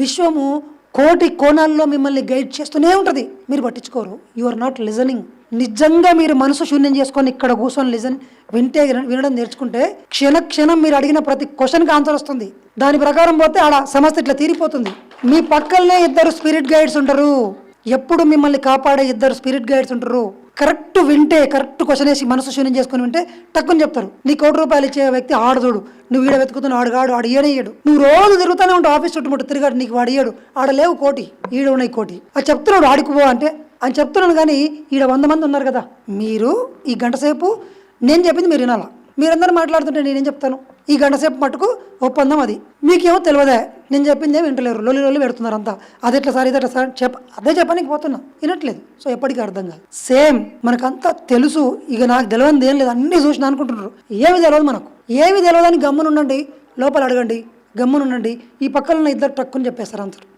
విశ్వము కోటి కోణాల్లో మిమ్మల్ని గైడ్ చేస్తూనే ఉంటుంది. మీరు పట్టించుకోరు. యు ఆర్ నాట్ లిజనింగ్ నిజంగా మీరు మనసు శూన్యం చేసుకొని ఇక్కడ కూర్చొని లిజన్ వింటే వినడం నేర్చుకుంటే క్షణ క్షణం మీరు అడిగిన ప్రతి క్వశ్చన్కి ఆన్సర్ వస్తుంది. దాని ప్రకారం పోతే ఆడ సమస్య ఇట్లా తీరిపోతుంది. మీ పక్కనే ఇద్దరు స్పిరిట్ గైడ్స్ ఉంటారు. ఎప్పుడు మిమ్మల్ని కాపాడే ఇద్దరు స్పిరిట్ గైడ్స్ ఉంటారు కరెక్ట్ వింటే కరెక్ట్ క్వశ్చన్ వేసి మనసు శూన్యం చేసుకుని వింటే టక్కుని చెప్తారు. నీ కోటి రూపాయలు ఇచ్చే వ్యక్తి ఆడదోడు చూడు. నువ్వు ఈడ వెతుకుతున్నావు ఆడుగాడు ఆడు ఈడయ్యాడు నువ్వు రోజు తిరుగుతూనే ఉంటావు ఆఫీస్ చుట్టుముట్టు. తిరిగాడు నీకు వాడియాడు ఆడలేవు ఆడ లేవు కోటి. ఈడ ఉన్నాయి కోటి. అది చెప్తున్నాడు ఆడికి అంటే అని చెప్తున్నాను కానీ ఈడ వంద మంది ఉన్నారు కదా. మీరు ఈ గంట సేపు నేను చెప్పింది మీరు వినాలా? మీరందరూ మాట్లాడుతుంటే నేనేం చెప్తాను? ఈ గంట సేపు మటుకు ఒప్పందం అది. మీకేమో తెలియదే. నేను చెప్పింది ఏమి వింటలేరు. లొల్లి లొల్లి పెడుతున్నారు అంతా. అది ఎట్లా సార్ ఇది ఎట్లా సార్ చెప్ప అదే చెప్పడానికి పోతున్నా. వినట్లేదు. సో ఎప్పటికీ అర్థం కాదు. సేమ్ మనకంతా తెలుసు. ఇక నాకు తెలియదు ఏం లేదు. అన్నీ చూసిన అనుకుంటున్నారు. ఏమి తెలియదు మనకు. ఏమి తెలియదని గమ్మునుండండి. లోపల అడగండి. గమ్మునుండండి. ఈ పక్కన ఇద్దరు టక్కుని చెప్పేస్తారు అంతరు